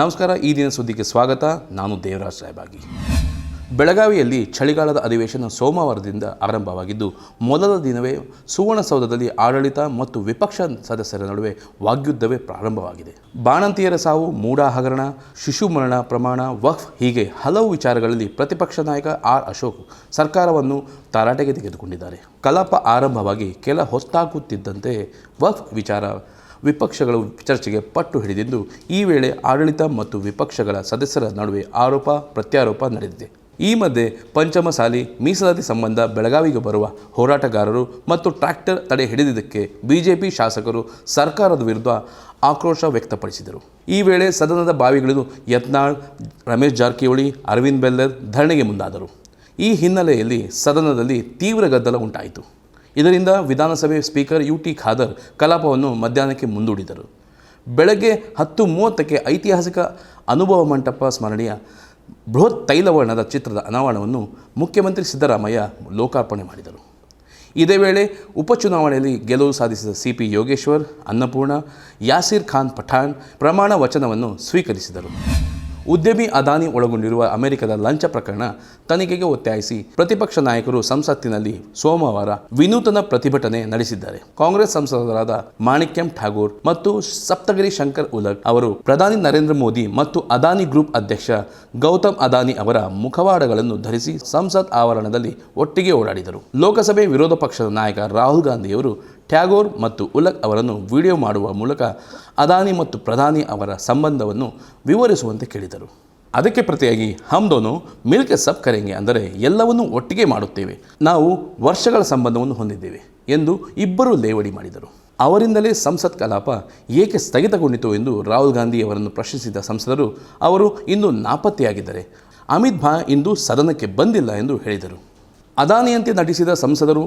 ನಮಸ್ಕಾರ, ಈ ದಿನ ಸುದ್ದಿಗೆ ಸ್ವಾಗತ. ನಾನು ದೇವರಾಜ್ ಸಾಹೇಬಾಗಿ. ಬೆಳಗಾವಿಯಲ್ಲಿ ಚಳಿಗಾಲದ ಅಧಿವೇಶನ ಸೋಮವಾರದಿಂದ ಆರಂಭವಾಗಿದ್ದು, ಮೊದಲ ದಿನವೇ ಸುವರ್ಣಸೌಧದಲ್ಲಿ ಆಡಳಿತ ಮತ್ತು ವಿಪಕ್ಷ ಸದಸ್ಯರ ನಡುವೆ ವಾಗ್ಯುದ್ಧವೇ ಪ್ರಾರಂಭವಾಗಿದೆ. ಬಾಣಂತಿಯರ ಸಾವು ಮೂಡಾ ಹಗರಣ ಶಿಶು ಮರಣ ಪ್ರಮಾಣ, ವಕ್ಫ್ ಹೀಗೆ ಹಲವು ವಿಚಾರಗಳಲ್ಲಿ ಪ್ರತಿಪಕ್ಷ ನಾಯಕ ಆರ್ ಅಶೋಕ್ ಸರ್ಕಾರವನ್ನು ತರಾಟೆಗೆ ತೆಗೆದುಕೊಂಡಿದ್ದಾರೆ. ಕಲಾಪ ಆರಂಭವಾಗಿ ಕೆಲ ಹೊಸ್ತಾಗುತ್ತಿದ್ದಂತೆ ವಕ್ಫ್ ವಿಚಾರ ವಿಪಕ್ಷಗಳು ಚರ್ಚೆಗೆ ಪಟ್ಟು ಹಿಡಿದಿದ್ದು, ಈ ವೇಳೆ ಆಡಳಿತ ಮತ್ತು ವಿಪಕ್ಷಗಳ ಸದಸ್ಯರ ನಡುವೆ ಆರೋಪ, ಪ್ರತ್ಯಾರೋಪ ನಡೆದಿದೆ. ಈ ಮಧ್ಯೆ ಪಂಚಮಸಾಲಿ, ಮೀಸಲಾತಿ ಸಂಬಂಧ ಬೆಳಗಾವಿಗೆ ಬರುವ ಹೋರಾಟಗಾರರು ಮತ್ತು ಟ್ರ್ಯಾಕ್ಟರ್ ತಡೆ ಹಿಡಿದಿದ್ದಕ್ಕೆ ಬಿಜೆಪಿ ಶಾಸಕರು ಸರ್ಕಾರದ ವಿರುದ್ಧ ಆಕ್ರೋಶ ವ್ಯಕ್ತಪಡಿಸಿದರು. ಈ ವೇಳೆ ಸದನದ ಬಾವಿಗಳಿದು ಯತ್ನಾಳ್, ರಮೇಶ್ ಜಾರಕಿಹೊಳಿ, ಅರವಿಂದ್ ಬೆಲ್ಲರ್ ಧರಣಿಗೆ ಮುಂದಾದರು. ಈ ಹಿನ್ನೆಲೆಯಲ್ಲಿ ಸದನದಲ್ಲಿ ತೀವ್ರ ಗದ್ದಲ ಉಂಟಾಯಿತು. ಇದರಿಂದ ವಿಧಾನಸಭೆ ಸ್ಪೀಕರ್ ಯು ಟಿ ಖಾದರ್ ಕಲಾಪವನ್ನು ಮಧ್ಯಾಹ್ನಕ್ಕೆ ಮುಂದೂಡಿದರು. ಬೆಳಗ್ಗೆ ಹತ್ತು ಮೂವತ್ತಕ್ಕೆ ಐತಿಹಾಸಿಕ ಅನುಭವ ಮಂಟಪ ಸ್ಮರಣೀಯ ಬೃಹತ್ ತೈಲವರ್ಣದ ಚಿತ್ರದ ಅನಾವರಣವನ್ನು ಮುಖ್ಯಮಂತ್ರಿ ಸಿದ್ದರಾಮಯ್ಯ ಲೋಕಾರ್ಪಣೆ ಮಾಡಿದರು. ಇದೇ ವೇಳೆ ಉಪಚುನಾವಣೆಯಲ್ಲಿ ಗೆಲುವು ಸಾಧಿಸಿದ ಸಿ ಪಿ ಯೋಗೇಶ್ವರ್, ಅನ್ನಪೂರ್ಣ, ಯಾಸಿರ್ ಖಾನ್ ಪಠಾಣ್ ಪ್ರಮಾಣ ವಚನವನ್ನು ಸ್ವೀಕರಿಸಿದರು. ಉದ್ಯಮಿ ಅದಾನಿ ಒಳಗೊಂಡಿರುವ ಅಮೆರಿಕದ ಲಂಚ ಪ್ರಕರಣ ತನಿಖೆಗೆ ಒತ್ತಾಯಿಸಿ ಪ್ರತಿಪಕ್ಷ ನಾಯಕರು ಸಂಸತ್ತಿನಲ್ಲಿ ಸೋಮವಾರ ವಿನೂತನ ಪ್ರತಿಭಟನೆ ನಡೆಸಿದ್ದಾರೆ. ಕಾಂಗ್ರೆಸ್ ಸಂಸದರಾದ ಮಾಣಿಕ್ಯಂ ಠಾಗೂರ್ ಮತ್ತು ಸಪ್ತಗಿರಿ ಶಂಕರ್ ಉಲಕ್ ಅವರು ಪ್ರಧಾನಿ ನರೇಂದ್ರ ಮೋದಿ ಮತ್ತು ಅದಾನಿ ಗ್ರೂಪ್ ಅಧ್ಯಕ್ಷ ಗೌತಮ್ ಅದಾನಿ ಅವರ ಮುಖವಾಡಗಳನ್ನು ಧರಿಸಿ ಸಂಸತ್ ಆವರಣದಲ್ಲಿ ಒಟ್ಟಿಗೆ ಓಡಾಡಿದರು. ಲೋಕಸಭೆ ವಿರೋಧ ಪಕ್ಷದ ನಾಯಕ ರಾಹುಲ್ ಗಾಂಧಿಯವರು ಟ್ಯಾಗೋರ್ ಮತ್ತು ಉಲಕ್ ಅವರನ್ನು ವಿಡಿಯೋ ಮಾಡುವ ಮೂಲಕ ಅದಾನಿ ಮತ್ತು ಪ್ರಧಾನಿ ಅವರ ಸಂಬಂಧವನ್ನು ವಿವರಿಸುವಂತೆ ಕೇಳಿದರು. ಅದಕ್ಕೆ ಪ್ರತಿಯಾಗಿ ಹಮ್ದೋನು ಮಿಲ್ಕೆ ಸಬ್ ಕರೆಂಗೆ ಅಂದರೆ ಎಲ್ಲವನ್ನೂ ಒಟ್ಟಿಗೆ ಮಾಡುತ್ತೇವೆ. ನಾವು ವರ್ಷಗಳ ಸಂಬಂಧವನ್ನು ಹೊಂದಿದ್ದೇವೆ ಎಂದು ಇಬ್ಬರು ಲೇವಡಿ ಮಾಡಿದರು. ಅವರಿಂದಲೇ ಸಂಸತ್ ಕಲಾಪ ಏಕೆ ಸ್ಥಗಿತಗೊಂಡಿತು ಎಂದು ರಾಹುಲ್ ಗಾಂಧಿ ಅವರನ್ನು ಪ್ರಶ್ನಿಸಿದ ಸಂಸದರು, ಅವರು ಇಂದು ನಾಪತ್ತೆಯಾಗಿದ್ದಾರೆ. ಅಮಿತ್ ಭಾ ಇಂದು ಸದನಕ್ಕೆ ಬಂದಿಲ್ಲ ಎಂದು ಹೇಳಿದರು. ಅದಾನಿಯಂತೆ ನಟಿಸಿದ ಸಂಸದರು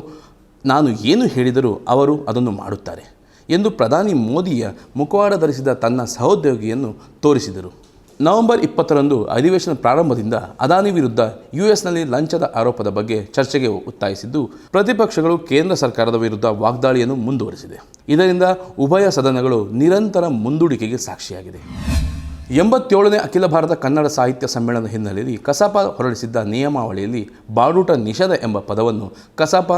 ನಾನು ಏನು ಹೇಳಿದರೂ ಅವರು ಅದನ್ನು ಮಾಡುತ್ತಾರೆ ಎಂದು ಪ್ರಧಾನಿ ಮೋದಿಯ ಮುಖವಾಡ ಧರಿಸಿದ ತನ್ನ ಸಹೋದ್ಯೋಗಿಯನ್ನು ತೋರಿಸಿದರು. ನವೆಂಬರ್ ಇಪ್ಪತ್ತರಂದು ಅಧಿವೇಶನ ಪ್ರಾರಂಭದಿಂದ ಅದಾನಿ ವಿರುದ್ಧ ಯುಎಸ್ನಲ್ಲಿ ಲಂಚದ ಆರೋಪದ ಬಗ್ಗೆ ಚರ್ಚೆಗೆ ಒತ್ತಾಯಿಸಿದ್ದು, ಪ್ರತಿಪಕ್ಷಗಳು ಕೇಂದ್ರ ಸರ್ಕಾರದ ವಿರುದ್ಧ ವಾಗ್ದಾಳಿಯನ್ನು ಮುಂದುವರಿಸಿದೆ. ಇದರಿಂದ ಉಭಯ ಸದನಗಳು ನಿರಂತರ ಮುಂದೂಡಿಕೆಗೆ ಸಾಕ್ಷಿಯಾಗಿದೆ. ಎಂಬತ್ತೇಳನೇ ಅಖಿಲ ಭಾರತ ಕನ್ನಡ ಸಾಹಿತ್ಯ ಸಮ್ಮೇಳನದ ಹಿನ್ನೆಲೆಯಲ್ಲಿ ಕಸಾಪ ಹೊರಡಿಸಿದ್ದ ನಿಯಮಾವಳಿಯಲ್ಲಿ ಬಾಡೂಟ ನಿಷೇಧ ಎಂಬ ಪದವನ್ನು ಕಸಾಪ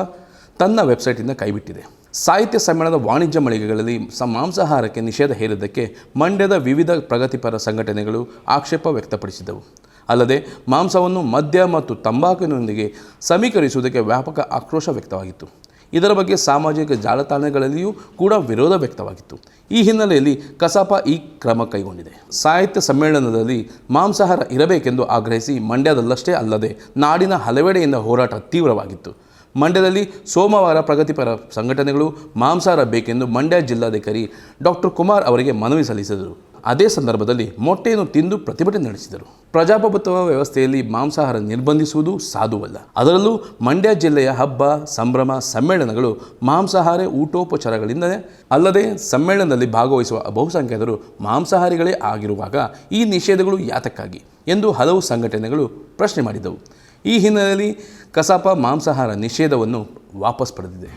ತನ್ನ ವೆಬ್ಸೈಟಿಂದ ಕೈಬಿಟ್ಟಿದೆ. ಸಾಹಿತ್ಯ ಸಮ್ಮೇಳನದ ವಾಣಿಜ್ಯ ಮಳಿಗೆಗಳಲ್ಲಿ ಸ, ಮಾಂಸಾಹಾರಕ್ಕೆ ನಿಷೇಧ ಹೇರಿದ್ದಕ್ಕೆ ಮಂಡ್ಯದ ವಿವಿಧ ಪ್ರಗತಿಪರ ಸಂಘಟನೆಗಳು ಆಕ್ಷೇಪ ವ್ಯಕ್ತಪಡಿಸಿದವು ಅಲ್ಲದೆ ಮಾಂಸವನ್ನು ಮದ್ಯ ಮತ್ತು ತಂಬಾಕಿನೊಂದಿಗೆ ಸಮೀಕರಿಸುವುದಕ್ಕೆ ವ್ಯಾಪಕ ಆಕ್ರೋಶ ವ್ಯಕ್ತವಾಗಿತ್ತು. ಇದರ ಬಗ್ಗೆ ಸಾಮಾಜಿಕ ಜಾಲತಾಣಗಳಲ್ಲಿಯೂ ಕೂಡ ವಿರೋಧ ವ್ಯಕ್ತವಾಗಿತ್ತು. ಈ ಹಿನ್ನೆಲೆಯಲ್ಲಿ ಕಸಾಪ ಈ ಕ್ರಮ ಕೈಗೊಂಡಿದೆ. ಸಾಹಿತ್ಯ ಸಮ್ಮೇಳನದಲ್ಲಿ ಮಾಂಸಾಹಾರ ಇರಬೇಕೆಂದು ಆಗ್ರಹಿಸಿ ಮಂಡ್ಯದಲ್ಲಷ್ಟೇ ಅಲ್ಲದೆ ನಾಡಿನ ಹಲವೆಡೆಯಿಂದ ಹೋರಾಟ ತೀವ್ರವಾಗಿತ್ತು. ಮಂಡ್ಯದಲ್ಲಿ ಸೋಮವಾರ ಪ್ರಗತಿಪರ ಸಂಘಟನೆಗಳು ಮಾಂಸಾಹಾರ ಬೇಕೆಂದು ಮಂಡ್ಯ ಜಿಲ್ಲಾಧಿಕಾರಿ ಡಾಕ್ಟರ್ ಕುಮಾರ್ ಅವರಿಗೆ ಮನವಿ ಸಲ್ಲಿಸಿದರು. ಅದೇ ಸಂದರ್ಭದಲ್ಲಿ ಮೊಟ್ಟೆಯನ್ನು ತಿಂದು ಪ್ರತಿಭಟನೆ ನಡೆಸಿದರು. ಪ್ರಜಾಪ್ರಭುತ್ವ ವ್ಯವಸ್ಥೆಯಲ್ಲಿ ಮಾಂಸಾಹಾರ ನಿರ್ಬಂಧಿಸುವುದು ಸಾಧುವಲ್ಲ. ಅದರಲ್ಲೂ ಮಂಡ್ಯ ಜಿಲ್ಲೆಯ ಹಬ್ಬ, ಸಂಭ್ರಮ, ಸಮ್ಮೇಳನಗಳು ಮಾಂಸಾಹಾರ ಊಟೋಪಚಾರಗಳಿಂದಲೇ ಅಲ್ಲದೆ ಸಮ್ಮೇಳನದಲ್ಲಿ ಭಾಗವಹಿಸುವ ಬಹುಸಂಖ್ಯಾತರು ಮಾಂಸಾಹಾರಿಗಳೇ ಆಗಿರುವಾಗ ಈ ನಿಷೇಧಗಳು ಯಾತಕ್ಕಾಗಿ ಎಂದು ಹಲವು ಸಂಘಟನೆಗಳು ಪ್ರಶ್ನೆ ಮಾಡಿದವು ಈ ಹಿನ್ನೆಲೆಯಲ್ಲಿ ಕಸಾಪ ಮಾಂಸಾಹಾರ ನಿಷೇಧವನ್ನು ವಾಪಸ್ ಪಡೆದಿದೆ.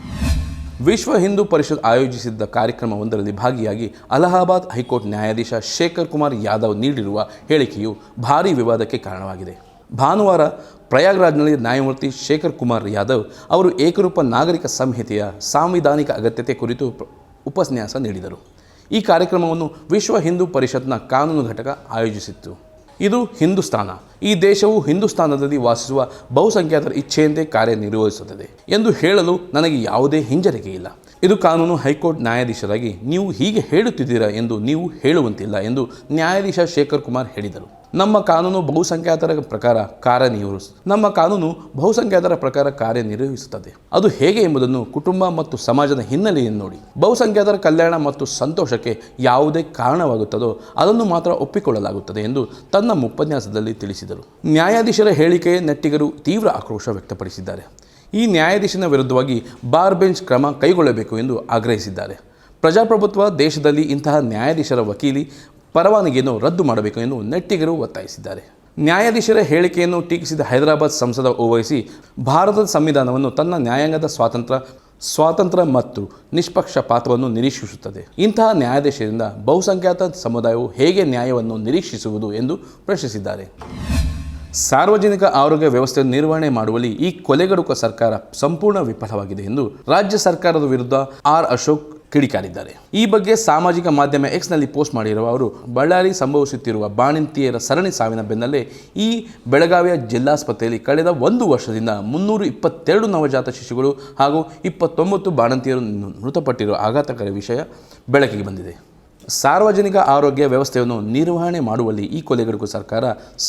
ವಿಶ್ವ ಹಿಂದೂ ಪರಿಷತ್ ಆಯೋಜಿಸಿದ್ದ ಕಾರ್ಯಕ್ರಮವೊಂದರಲ್ಲಿ ಭಾಗಿಯಾಗಿ ಅಲಹಾಬಾದ್ ಹೈಕೋರ್ಟ್ ನ್ಯಾಯಾಧೀಶ ಶೇಖರ್ ಕುಮಾರ್ ಯಾದವ್ ನೀಡಿರುವ ಹೇಳಿಕೆಯು ಭಾರೀ ವಿವಾದಕ್ಕೆ ಕಾರಣವಾಗಿದೆ. ಭಾನುವಾರ ಪ್ರಯಾಗ್ರಾಜ್ನಲ್ಲಿ ನ್ಯಾಯಮೂರ್ತಿ ಶೇಖರ್ ಕುಮಾರ್ ಯಾದವ್ ಅವರು ಏಕರೂಪ ನಾಗರಿಕ ಸಂಹಿತೆಯ ಸಾಂವಿಧಾನಿಕ ಅಗತ್ಯತೆ ಕುರಿತು ಉಪನ್ಯಾಸ ನೀಡಿದರು. ಈ ಕಾರ್ಯಕ್ರಮವನ್ನು ವಿಶ್ವ ಹಿಂದೂ ಪರಿಷತ್ನ ಕಾನೂನು ಘಟಕ ಆಯೋಜಿಸಿತ್ತು. ಇದು ಹಿಂದೂಸ್ತಾನ. ಈ ದೇಶವು ಹಿಂದೂಸ್ತಾನದಲ್ಲಿ ವಾಸಿಸುವ ಬಹುಸಂಖ್ಯಾತರ ಇಚ್ಛೆಯಂತೆ ಕಾರ್ಯನಿರ್ವಹಿಸುತ್ತದೆ. ಎಂದು ಹೇಳಲು ನನಗೆ ಯಾವುದೇ ಹಿಂಜರಿಕೆ ಇಲ್ಲ ಇದು ಕಾನೂನು ಹೈಕೋರ್ಟ್ ನ್ಯಾಯಾಧೀಶರಾಗಿ ನೀವು ಹೀಗೆ ಹೇಳುತ್ತಿದ್ದೀರಾ ಎಂದು ನೀವು ಹೇಳುವಂತಿಲ್ಲ ಎಂದು ನ್ಯಾಯಾಧೀಶ ಶೇಖರ್ ಕುಮಾರ್ ಹೇಳಿದರು. ನಮ್ಮ ಕಾನೂನು ಬಹುಸಂಖ್ಯಾತರ ಪ್ರಕಾರ ಕಾರ್ಯನಿರ್ವಹಿಸ, ನಮ್ಮ ಕಾನೂನು ಬಹುಸಂಖ್ಯಾತರ ಪ್ರಕಾರ ಕಾರ್ಯನಿರ್ವಹಿಸುತ್ತದೆ. ಅದು ಹೇಗೆ ಎಂಬುದನ್ನು ಕುಟುಂಬ ಮತ್ತು ಸಮಾಜದ ಹಿನ್ನೆಲೆಯನ್ನು ನೋಡಿ. ಬಹುಸಂಖ್ಯಾತರ ಕಲ್ಯಾಣ ಮತ್ತು ಸಂತೋಷಕ್ಕೆ ಯಾವುದೇ ಕಾರಣವಾಗುತ್ತದೋ ಅದನ್ನು ಮಾತ್ರ ಒಪ್ಪಿಕೊಳ್ಳಲಾಗುತ್ತದೆ ಎಂದು ತನ್ನ ಉಪನ್ಯಾಸದಲ್ಲಿ ತಿಳಿಸಿದರು. ನ್ಯಾಯಾಧೀಶರ ಹೇಳಿಕೆ ನೆಟ್ಟಿಗರು ತೀವ್ರ ಆಕ್ರೋಶ ವ್ಯಕ್ತಪಡಿಸಿದ್ದಾರೆ. ಈ ನ್ಯಾಯಾಧೀಶನ ವಿರುದ್ಧವಾಗಿ ಬಾರ್ ಬೆಂಚ್ ಕ್ರಮ ಕೈಗೊಳ್ಳಬೇಕು ಎಂದು ಆಗ್ರಹಿಸಿದ್ದಾರೆ. ಪ್ರಜಾಪ್ರಭುತ್ವ ದೇಶದಲ್ಲಿ ಇಂತಹ ನ್ಯಾಯಾಧೀಶರ ವಕೀಲಿ ಪರವಾನಗಿಯನ್ನು ರದ್ದು ಮಾಡಬೇಕು ಎಂದು ನೆಟ್ಟಿಗರು ಒತ್ತಾಯಿಸಿದ್ದಾರೆ. ನ್ಯಾಯಾಧೀಶರ ಹೇಳಿಕೆಯನ್ನು ಟೀಕಿಸಿದ ಹೈದರಾಬಾದ್ ಸಂಸದ ಓವೈಸಿ ಭಾರತದ ಸಂವಿಧಾನವನ್ನು ತನ್ನ ನ್ಯಾಯಾಂಗದ ಸ್ವಾತಂತ್ರ್ಯ ಸ್ವಾತಂತ್ರ್ಯ ಮತ್ತು ನಿಷ್ಪಕ್ಷಪಾತವನ್ನು ನಿರೀಕ್ಷಿಸುತ್ತದೆ. ಇಂತಹ ನ್ಯಾಯಾಧೀಶರಿಂದ ಬಹುಸಂಖ್ಯಾತ ಸಮುದಾಯವು ಹೇಗೆ ನ್ಯಾಯವನ್ನು ನಿರೀಕ್ಷಿಸುವುದು ಎಂದು ಪ್ರಶ್ನಿಸಿದ್ದಾರೆ. ಸಾರ್ವಜನಿಕ ಆರೋಗ್ಯ ವ್ಯವಸ್ಥೆ ನಿರ್ವಹಣೆ ಮಾಡುವಲ್ಲಿ ಈ ಕೊಲೆಗಡುಕ ಸರ್ಕಾರ ಸಂಪೂರ್ಣ ವಿಫಲವಾಗಿದೆ ಎಂದು ರಾಜ್ಯ ಸರ್ಕಾರದ ವಿರುದ್ಧ ಆರ್ ಅಶೋಕ್ ಕಿಡಿಕಾರಿದ್ದಾರೆ. ಈ ಬಗ್ಗೆ ಸಾಮಾಜಿಕ ಮಾಧ್ಯಮ ಎಕ್ಸ್ನಲ್ಲಿ ಪೋಸ್ಟ್ ಮಾಡಿರುವ ಅವರು, ಬಳ್ಳಾರಿ ಸಂಭವಿಸುತ್ತಿರುವ ಬಾಣಂತಿಯರ ಸರಣಿ ಸಾವಿನ ಬೆನ್ನಲ್ಲೇ ಈ ಬೆಳಗಾವಿಯ ಜಿಲ್ಲಾಸ್ಪತ್ರೆಯಲ್ಲಿ ಕಳೆದ ಒಂದು ವರ್ಷದಿಂದ ಮುನ್ನೂರು ಇಪ್ಪತ್ತೆರಡು ನವಜಾತ ಶಿಶುಗಳು ಹಾಗೂ ಇಪ್ಪತ್ತೊಂಬತ್ತು ಬಾಣಂತಿಯರು ಮೃತಪಟ್ಟಿರುವ ಆಘಾತಕಾರಿ ವಿಷಯ ಬೆಳಕಿಗೆ ಬಂದಿದೆ. ಸಾರ್ವಜನಿಕ ಆರೋಗ್ಯ ವ್ಯವಸ್ಥೆಯನ್ನು ನಿರ್ವಹಣೆ ಮಾಡುವಲ್ಲಿ ಈ ಕೊಲೆಗಡುಕು ಸರ್ಕಾರ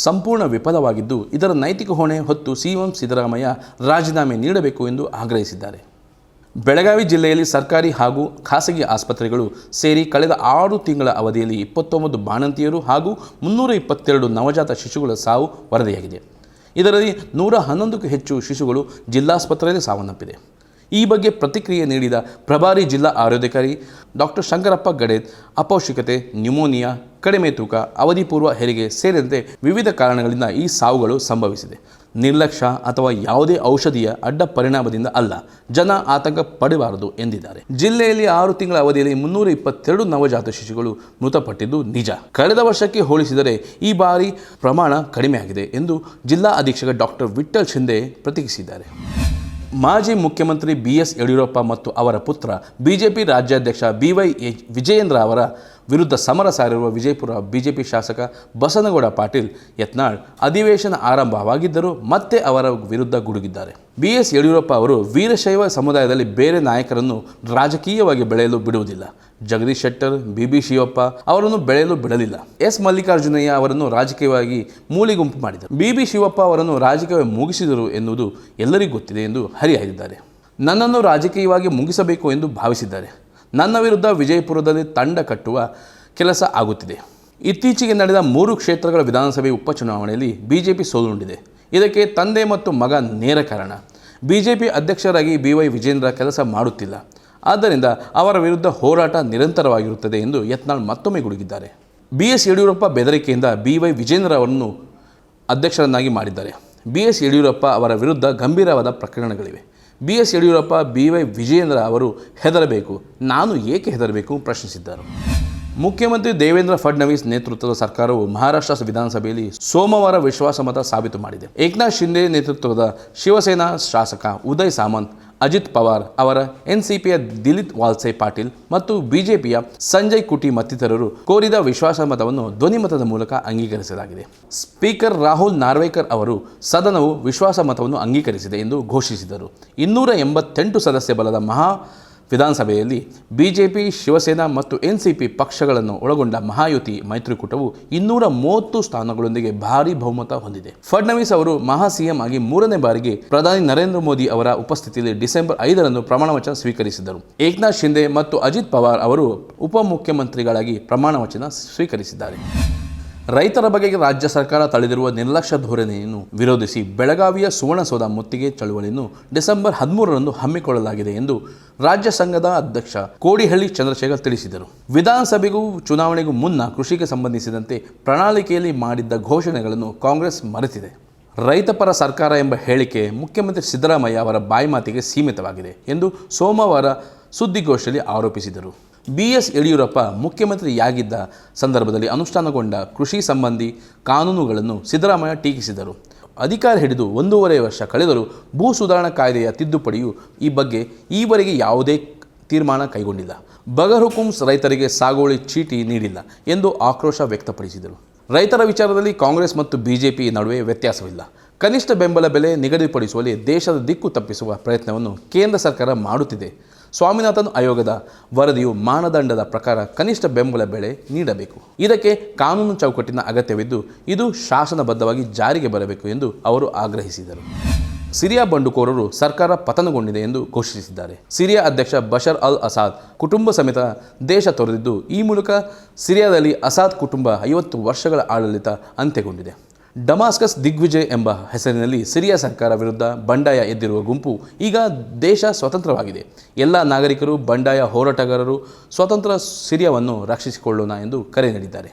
ಸಂಪೂರ್ಣ ವಿಫಲವಾಗಿದ್ದು, ಇದರ ನೈತಿಕ ಹೊಣೆ ಹೊತ್ತು ಸಿಎಂ ಸಿದ್ದರಾಮಯ್ಯ ರಾಜೀನಾಮೆ ನೀಡಬೇಕು ಎಂದು ಆಗ್ರಹಿಸಿದ್ದಾರೆ. ಬೆಳಗಾವಿ ಜಿಲ್ಲೆಯಲ್ಲಿ ಸರ್ಕಾರಿ ಹಾಗೂ ಖಾಸಗಿ ಆಸ್ಪತ್ರೆಗಳು ಸೇರಿ ಕಳೆದ ಆರು ತಿಂಗಳ ಅವಧಿಯಲ್ಲಿ ಇಪ್ಪತ್ತೊಂಬತ್ತು ಬಾಣಂತಿಯರು ಹಾಗೂ ಮುನ್ನೂರ ಇಪ್ಪತ್ತೆರಡು ನವಜಾತ ಶಿಶುಗಳ ಸಾವು ವರದಿಯಾಗಿದೆ. ಇದರಲ್ಲಿ ನೂರ ಹನ್ನೊಂದಕ್ಕೂ ಹೆಚ್ಚು ಶಿಶುಗಳು ಜಿಲ್ಲಾಸ್ಪತ್ರೆಯಲ್ಲಿ ಸಾವನ್ನಪ್ಪಿದೆ. ಈ ಬಗ್ಗೆ ಪ್ರತಿಕ್ರಿಯೆ ನೀಡಿದ ಪ್ರಭಾರಿ ಜಿಲ್ಲಾ ಆರೋಗ್ಯಾಧಿಕಾರಿ ಡಾಕ್ಟರ್ ಶಂಕರಪ್ಪ ಗಡೇತ್ ಅಪೌಷ್ಟಿಕತೆ, ನ್ಯೂಮೋನಿಯಾ, ಕಡಿಮೆ ತೂಕ, ಅವಧಿಪೂರ್ವ ಹೆರಿಗೆ ಸೇರಿದಂತೆ ವಿವಿಧ ಕಾರಣಗಳಿಂದ ಈ ಸಾವುಗಳು ಸಂಭವಿಸಿದೆ. ನಿರ್ಲಕ್ಷ್ಯ ಅಥವಾ ಯಾವುದೇ ಔಷಧಿಯ ಅಡ್ಡ ಪರಿಣಾಮದಿಂದ ಅಲ್ಲ, ಜನ ಆತಂಕ ಪಡಬಾರದು ಎಂದಿದ್ದಾರೆ. ಜಿಲ್ಲೆಯಲ್ಲಿ ಆರು ತಿಂಗಳ ಅವಧಿಯಲ್ಲಿ ಮುನ್ನೂರ ಇಪ್ಪತ್ತೆರಡು ನವಜಾತ ಶಿಶುಗಳು ಮೃತಪಟ್ಟಿದ್ದು ನಿಜ. ಕಳೆದ ವರ್ಷಕ್ಕೆ ಹೋಲಿಸಿದರೆ ಈ ಬಾರಿ ಪ್ರಮಾಣ ಕಡಿಮೆಯಾಗಿದೆ ಎಂದು ಜಿಲ್ಲಾ ಅಧೀಕ್ಷಕ ಡಾಕ್ಟರ್ ವಿಠ್ಠಲ್ ಶಿಂದೆ ಪ್ರತಿಕ್ರಿಯಿಸಿದ್ದಾರೆ. ಮಾಜಿ ಮುಖ್ಯಮಂತ್ರಿ ಬಿ ಎಸ್ ಯಡಿಯೂರಪ್ಪ ಮತ್ತು ಅವರ ಪುತ್ರ ಬಿಜೆಪಿ ರಾಜ್ಯಾಧ್ಯಕ್ಷ ಬಿ ವೈ ವಿಜಯೇಂದ್ರ ಅವರ ವಿರುದ್ಧ ಸಮರ ಸಾರಿರುವ ವಿಜಯಪುರ ಬಿಜೆಪಿ ಶಾಸಕ ಬಸನಗೌಡ ಪಾಟೀಲ್ ಯತ್ನಾಳ್ ಅಧಿವೇಶನ ಆರಂಭವಾಗಿದ್ದರೂ ಮತ್ತೆ ಅವರ ವಿರುದ್ಧ ಗುಡುಗಿದ್ದಾರೆ. ಬಿ ಎಸ್ ಯಡಿಯೂರಪ್ಪ ಅವರು ವೀರಶೈವ ಸಮುದಾಯದಲ್ಲಿ ಬೇರೆ ನಾಯಕರನ್ನು ರಾಜಕೀಯವಾಗಿ ಬೆಳೆಯಲು ಬಿಡುವುದಿಲ್ಲ. ಜಗದೀಶ್ ಶೆಟ್ಟರ್, ಬಿ ಬಿ ಶಿವಪ್ಪ ಅವರನ್ನು ಬೆಳೆಯಲು ಬಿಡಲಿಲ್ಲ. ಎಸ್ ಮಲ್ಲಿಕಾರ್ಜುನಯ್ಯ ಅವರನ್ನು ರಾಜಕೀಯವಾಗಿ ಮೂಲಿಗುಂಪು ಮಾಡಿದರು. ಬಿ ಬಿ ಶಿವಪ್ಪ ಅವರನ್ನು ರಾಜಕೀಯವಾಗಿ ಮುಗಿಸಿದರು ಎನ್ನುವುದು ಎಲ್ಲರಿಗೂ ಗೊತ್ತಿದೆ ಎಂದು ಹರಿಹಾಯ್ದಿದ್ದಾರೆ. ನನ್ನನ್ನು ರಾಜಕೀಯವಾಗಿ ಮುಗಿಸಬೇಕು ಎಂದು ಭಾವಿಸಿದ್ದಾರೆ. ನನ್ನ ವಿರುದ್ಧ ವಿಜಯಪುರದಲ್ಲಿ ತಂಡ ಕಟ್ಟುವ ಕೆಲಸ ಆಗುತ್ತಿದೆ. ಇತ್ತೀಚೆಗೆ ನಡೆದ ಮೂರು ಕ್ಷೇತ್ರಗಳ ವಿಧಾನಸಭೆ ಉಪಚುನಾವಣೆಯಲ್ಲಿ ಬಿಜೆಪಿ ಸೋಲುಂಡಿದೆ. ಇದಕ್ಕೆ ತಂದೆ ಮತ್ತು ಮಗ ನೇರ ಕಾರಣ. ಬಿಜೆಪಿ ಅಧ್ಯಕ್ಷರಾಗಿ ಬಿ ವೈ ವಿಜೇಂದ್ರ ಕೆಲಸ ಮಾಡುತ್ತಿಲ್ಲ. ಆದ್ದರಿಂದ ಅವರ ವಿರುದ್ಧ ಹೋರಾಟ ನಿರಂತರವಾಗಿರುತ್ತದೆ ಎಂದು ಯತ್ನಾಳ್ ಮತ್ತೊಮ್ಮೆ ಗುಡುಗಿದ್ದಾರೆ. ಬಿ ಎಸ್ ಯಡಿಯೂರಪ್ಪ ಬೆದರಿಕೆಯಿಂದ ಬಿ ವೈ ವಿಜೇಂದ್ರ ಅವರನ್ನು ಅಧ್ಯಕ್ಷರನ್ನಾಗಿ ಮಾಡಿದ್ದಾರೆ. ಬಿ ಎಸ್ ಯಡಿಯೂರಪ್ಪ ಅವರ ವಿರುದ್ಧ ಗಂಭೀರವಾದ ಪ್ರಕರಣಗಳಿವೆ. B S Yediyurappa, B Y Vijayendra ಅವರು ಹೆದರಬೇಕು. ನಾನು ಏಕೆ ಹೆದರಬೇಕು ಪ್ರಶ್ನಿಸಿದ್ದರು. ಮುಖ್ಯಮಂತ್ರಿ ದೇವೇಂದ್ರ ಫಡ್ನವೀಸ್ ನೇತೃತ್ವದ ಸರ್ಕಾರವು ಮಹಾರಾಷ್ಟ್ರ ವಿಧಾನಸಭೆಯಲ್ಲಿ ಸೋಮವಾರ ವಿಶ್ವಾಸಮತ ಸಾಬೀತು ಮಾಡಿದೆ. ಏಕನಾಥ್ ಶಿಂದೆ ನೇತೃತ್ವದ ಶಿವಸೇನಾ ಶಾಸಕ ಉದಯ್ ಸಾಮಂತ್ ಅಜಿತ್ ಪವಾರ್ ಅವರ ಎನ್ಸಿಪಿಯ ದಿಲೀಪ್ ವಾಲ್ಸೆ ಪಾಟೀಲ್ ಮತ್ತು ಬಿಜೆಪಿಯ ಸಂಜಯ್ ಕುಟಿ ಮತ್ತಿತರರು ಕೋರಿದ ವಿಶ್ವಾಸಮತವನ್ನು ಧ್ವನಿಮತದ ಮೂಲಕ ಅಂಗೀಕರಿಸಲಾಗಿದೆ. ಸ್ಪೀಕರ್ ರಾಹುಲ್ ನಾರ್ವೇಕರ್ ಅವರು ಸದನವು ವಿಶ್ವಾಸಮತವನ್ನು ಅಂಗೀಕರಿಸಿದೆ ಎಂದು ಘೋಷಿಸಿದರು. ಇನ್ನೂರ ಎಂಬತ್ತೆಂಟು ಸದಸ್ಯ ಬಲದ ಮಹಾ ವಿಧಾನಸಭೆಯಲ್ಲಿ ಬಿಜೆಪಿ, ಶಿವಸೇನಾ ಮತ್ತು ಎನ್ಸಿಪಿ ಪಕ್ಷಗಳನ್ನು ಒಳಗೊಂಡ ಮಹಾಯುತಿ ಮೈತ್ರಿಕೂಟವು ಇನ್ನೂರ ಮೂವತ್ತು ಸ್ಥಾನಗಳೊಂದಿಗೆ ಭಾರಿ ಬಹುಮತ ಹೊಂದಿದೆ. ಫಡ್ನವೀಸ್ ಅವರು ಮಹಾ ಸಿಎಂ ಆಗಿ ಮೂರನೇ ಬಾರಿಗೆ ಪ್ರಧಾನಿ ನರೇಂದ್ರ ಮೋದಿ ಅವರ ಉಪಸ್ಥಿತಿಯಲ್ಲಿ ಡಿಸೆಂಬರ್ ಐದರಂದು ಪ್ರಮಾಣವಚನ ಸ್ವೀಕರಿಸಿದರು. ಏಕನಾಥ್ ಶಿಂದೆ ಮತ್ತು ಅಜಿತ್ ಪವಾರ್ ಅವರು ಉಪಮುಖ್ಯಮಂತ್ರಿಗಳಾಗಿ ಪ್ರಮಾಣವಚನ ಸ್ವೀಕರಿಸಿದ್ದಾರೆ. ರೈತರ ಬಗೆಗೆ ರಾಜ್ಯ ಸರ್ಕಾರ ತಳೆದಿರುವ ನಿರ್ಲಕ್ಷ್ಯ ಧೋರಣೆಯನ್ನು ವಿರೋಧಿಸಿ ಬೆಳಗಾವಿಯ ಸುವರ್ಣಸೌಧ ಮುತ್ತಿಗೆ ಚಳುವಳಿಯನ್ನು ಡಿಸೆಂಬರ್ ಹದಿಮೂರರಂದು ಹಮ್ಮಿಕೊಳ್ಳಲಾಗಿದೆ ಎಂದು ರಾಜ್ಯ ಸಂಘದ ಅಧ್ಯಕ್ಷ ಕೋಡಿಹಳ್ಳಿ ಚಂದ್ರಶೇಖರ್ ತಿಳಿಸಿದರು. ವಿಧಾನಸಭೆಗೂ ಚುನಾವಣೆಗೂ ಮುನ್ನ ಕೃಷಿಗೆ ಸಂಬಂಧಿಸಿದಂತೆ ಪ್ರಣಾಳಿಕೆಯಲ್ಲಿ ಮಾಡಿದ್ದ ಘೋಷಣೆಗಳನ್ನು ಕಾಂಗ್ರೆಸ್ ಮರೆತಿದೆ. ರೈತಪರ ಸರ್ಕಾರ ಎಂಬ ಹೇಳಿಕೆ ಮುಖ್ಯಮಂತ್ರಿ ಸಿದ್ದರಾಮಯ್ಯ ಅವರ ಬಾಯಿ ಮಾತಿಗೆ ಸೀಮಿತವಾಗಿದೆ ಎಂದು ಸೋಮವಾರ ಸುದ್ದಿಗೋಷ್ಠಿಯಲ್ಲಿ ಆರೋಪಿಸಿದರು. ಬಿ ಎಸ್ ಯಡಿಯೂರಪ್ಪ ಮುಖ್ಯಮಂತ್ರಿಯಾಗಿದ್ದ ಸಂದರ್ಭದಲ್ಲಿ ಅನುಷ್ಠಾನಗೊಂಡ ಕೃಷಿ ಸಂಬಂಧಿ ಕಾನೂನುಗಳನ್ನು ಸಿದ್ದರಾಮಯ್ಯ ಟೀಕಿಸಿದರು. ಅಧಿಕಾರ ಹಿಡಿದು ಒಂದೂವರೆ ವರ್ಷ ಕಳೆದರೂ ಭೂ ಸುಧಾರಣಾ ಕಾಯ್ದೆಯ ತಿದ್ದುಪಡಿಯು ಈ ಬಗ್ಗೆ ಈವರೆಗೆ ಯಾವುದೇ ತೀರ್ಮಾನ ಕೈಗೊಂಡಿಲ್ಲ. ಬಗರ್ಹುಕುಮ್ಸ್ ರೈತರಿಗೆ ಸಾಗುವಳಿ ಚೀಟಿ ನೀಡಿಲ್ಲ ಎಂದು ಆಕ್ರೋಶ ವ್ಯಕ್ತಪಡಿಸಿದರು. ರೈತರ ವಿಚಾರದಲ್ಲಿ ಕಾಂಗ್ರೆಸ್ ಮತ್ತು ಬಿಜೆಪಿ ನಡುವೆ ವ್ಯತ್ಯಾಸವಿಲ್ಲ. ಕನಿಷ್ಠ ಬೆಂಬಲ ಬೆಲೆ ನಿಗದಿಪಡಿಸುವಲ್ಲಿ ದೇಶದ ದಿಕ್ಕು ತಪ್ಪಿಸುವ ಪ್ರಯತ್ನವನ್ನು ಕೇಂದ್ರ ಸರ್ಕಾರ ಮಾಡುತ್ತಿದೆ. ಸ್ವಾಮಿನಾಥನ್ ಆಯೋಗದ ವರದಿಯು ಮಾನದಂಡದ ಪ್ರಕಾರ ಕನಿಷ್ಠ ಬೆಂಬಲ ಬೆಲೆ ನೀಡಬೇಕು. ಇದಕ್ಕೆ ಕಾನೂನು ಚೌಕಟ್ಟಿನ ಅಗತ್ಯವಿದ್ದು, ಇದು ಶಾಸನಬದ್ಧವಾಗಿ ಜಾರಿಗೆ ಬರಬೇಕು ಎಂದು ಅವರು ಆಗ್ರಹಿಸಿದರು. ಸಿರಿಯಾ ಬಂಡುಕೋರರು ಸರ್ಕಾರ ಪತನಗೊಂಡಿದೆ ಎಂದು ಘೋಷಿಸಿದ್ದಾರೆ. ಸಿರಿಯಾ ಅಧ್ಯಕ್ಷ ಬಶರ್ ಅಲ್ ಅಸಾದ್ ಕುಟುಂಬ ಸಮೇತ ದೇಶ ತೊರೆದಿದ್ದು, ಈ ಮೂಲಕ ಸಿರಿಯಾದಲ್ಲಿ ಅಸಾದ್ ಕುಟುಂಬ ಐವತ್ತು ವರ್ಷಗಳ ಆಡಳಿತ ಅಂತ್ಯಗೊಂಡಿದೆ. ಡಮಾಸ್ಕಸ್ ದಿಗ್ವಿಜಯ್ ಎಂಬ ಹೆಸರಿನಲ್ಲಿ ಸಿರಿಯಾ ಸರ್ಕಾರ ವಿರುದ್ಧ ಬಂಡಾಯ ಎದ್ದಿರುವ ಗುಂಪು ಈಗ ದೇಶ ಸ್ವತಂತ್ರವಾಗಿದೆ. ಎಲ್ಲ ನಾಗರಿಕರು, ಬಂಡಾಯ ಹೋರಾಟಗಾರರು ಸ್ವತಂತ್ರ ಸಿರಿಯಾವನ್ನು ರಕ್ಷಿಸಿಕೊಳ್ಳೋಣ ಎಂದು ಕರೆ ನೀಡಿದ್ದಾರೆ.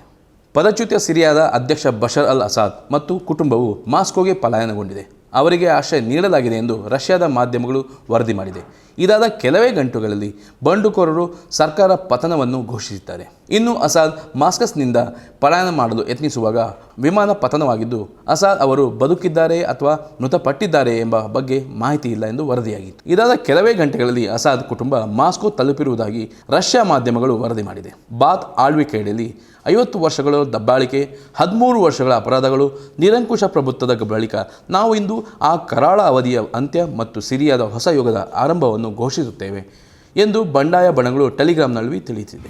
ಪದಚ್ಯುತ ಸಿರಿಯಾದ ಅಧ್ಯಕ್ಷ ಬಷರ್ ಅಲ್ ಅಸಾದ್ ಮತ್ತು ಕುಟುಂಬವು ಮಾಸ್ಕೋಗೆ ಪಲಾಯನಗೊಂಡಿದೆ. ಅವರಿಗೆ ಆಶ್ರಯ ನೀಡಲಾಗಿದೆ ಎಂದು ರಷ್ಯಾದ ಮಾಧ್ಯಮಗಳು ವರದಿ ಮಾಡಿದೆ. ಇದಾದ ಕೆಲವೇ ಗಂಟುಗಳಲ್ಲಿ ಬಂಡುಕೋರರು ಸರ್ಕಾರ ಪತನವನ್ನು ಘೋಷಿಸಿದ್ದಾರೆ. ಇನ್ನು ಅಸಾದ್ ಮಾಸ್ಕಸ್ನಿಂದ ಪಲಾಯನ ಮಾಡಲು ಯತ್ನಿಸುವಾಗ ವಿಮಾನ ಪತನವಾಗಿದ್ದು, ಅಸಾದ್ ಅವರು ಬದುಕಿದ್ದಾರೆ ಅಥವಾ ಮೃತಪಟ್ಟಿದ್ದಾರೆ ಎಂಬ ಬಗ್ಗೆ ಮಾಹಿತಿ ಇಲ್ಲ ಎಂದು ವರದಿಯಾಗಿತ್ತು. ಇದಾದ ಕೆಲವೇ ಗಂಟೆಗಳಲ್ಲಿ ಅಸಾದ್ ಕುಟುಂಬ ಮಾಸ್ಕೋ ತಲುಪಿರುವುದಾಗಿ ರಷ್ಯಾ ಮಾಧ್ಯಮಗಳು ವರದಿ ಮಾಡಿದೆ. ಬಾತ್ ಆಳ್ವಿಕೆಯಲ್ಲಿ ಐವತ್ತು ವರ್ಷಗಳ ದಬ್ಬಾಳಿಕೆ, ಹದಿಮೂರು ವರ್ಷಗಳ ಅಪರಾಧಗಳು, ನಿರಂಕುಶ ಪ್ರಭುತ್ವದ ಬಳಿಕ ನಾವು ಇಂದು ಆ ಕರಾಳ ಅವಧಿಯ ಅಂತ್ಯ ಮತ್ತು ಸಿರಿಯಾದ ಹೊಸ ಯುಗದ ಆರಂಭವನ್ನು ಘೋಷಿಸುತ್ತೇವೆ ಎಂದು ಬಂಡಾಯ ಬಣಗಳು ಟೆಲಿಗ್ರಾಮ್ನಲ್ಲಿ ತಿಳಿಸಿದೆ.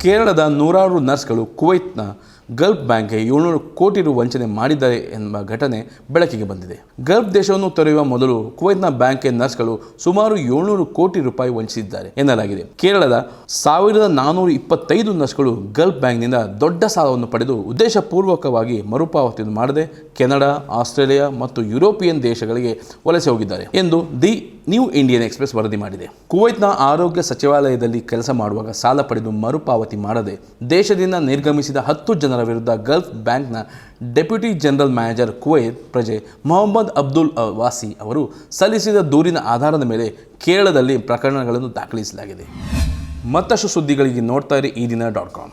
ಕೇರಳದ ನೂರಾರು ನರ್ಸ್ಗಳು ಕುವೈತ್ನ ಗಲ್ಫ್ ಬ್ಯಾಂಕ್ಗೆ ಏಳ್ನೂರು ಕೋಟಿ ರು ವಂಚನೆ ಮಾಡಿದ್ದಾರೆ ಎಂಬ ಘಟನೆ ಬೆಳಕಿಗೆ ಬಂದಿದೆ. ಗಲ್ಫ್ ದೇಶವನ್ನು ತೊರೆಯುವ ಮೊದಲು ಕುವೈತ್ನ ಬ್ಯಾಂಕ್ಗೆ ನರ್ಸ್ಗಳು ಸುಮಾರು ಏಳ್ನೂರು ಕೋಟಿ ರೂಪಾಯಿ ವಂಚಿಸಿದ್ದಾರೆ ಎನ್ನಲಾಗಿದೆ. ಕೇರಳದ ಸಾವಿರದ ನಾನೂರ ಇಪ್ಪತ್ತೈದು ನರ್ಸ್ಗಳು ಗಲ್ಫ್ ಬ್ಯಾಂಕ್ನಿಂದ ದೊಡ್ಡ ಸಾಲವನ್ನು ಪಡೆದು ಉದ್ದೇಶಪೂರ್ವಕವಾಗಿ ಮರುಪಾವತಿ ಮಾಡದೆ ಕೆನಡಾ, ಆಸ್ಟ್ರೇಲಿಯಾ ಮತ್ತು ಯುರೋಪಿಯನ್ ದೇಶಗಳಿಗೆ ವಲಸೆ ಹೋಗಿದ್ದಾರೆ ಎಂದು ದಿ ನ್ಯೂ ಇಂಡಿಯನ್ ಎಕ್ಸ್ಪ್ರೆಸ್ ವರದಿ ಮಾಡಿದೆ. ಕುವೈತ್ನ ಆರೋಗ್ಯ ಸಚಿವಾಲಯದಲ್ಲಿ ಕೆಲಸ ಮಾಡುವಾಗ ಸಾಲ ಪಡೆದು ಮರುಪಾವತಿ ಮಾಡದೆ ದೇಶದಿಂದ ನಿರ್ಗಮಿಸಿದ ಹತ್ತು ಜನರ ವಿರುದ್ಧ ಗಲ್ಫ್ ಬ್ಯಾಂಕ್ನ ಡೆಪ್ಯೂಟಿ ಜನರಲ್ ಮ್ಯಾನೇಜರ್ ಕುವೈತ್ ಪ್ರಜೆ ಮೊಹಮ್ಮದ್ ಅಬ್ದುಲ್ ವಾಸಿ ಅವರು ಸಲ್ಲಿಸಿದ ದೂರಿನ ಆಧಾರದ ಮೇಲೆ ಕೇರಳದಲ್ಲಿ ಪ್ರಕರಣಗಳನ್ನು ದಾಖಲಿಸಲಾಗಿದೆ. ಮತ್ತಷ್ಟು ಸುದ್ದಿಗಳಿಗೆ ನೋಡ್ತಾ ಇರಿ ಈ ದಿನ ಡಾಟ್ ಕಾಮ್.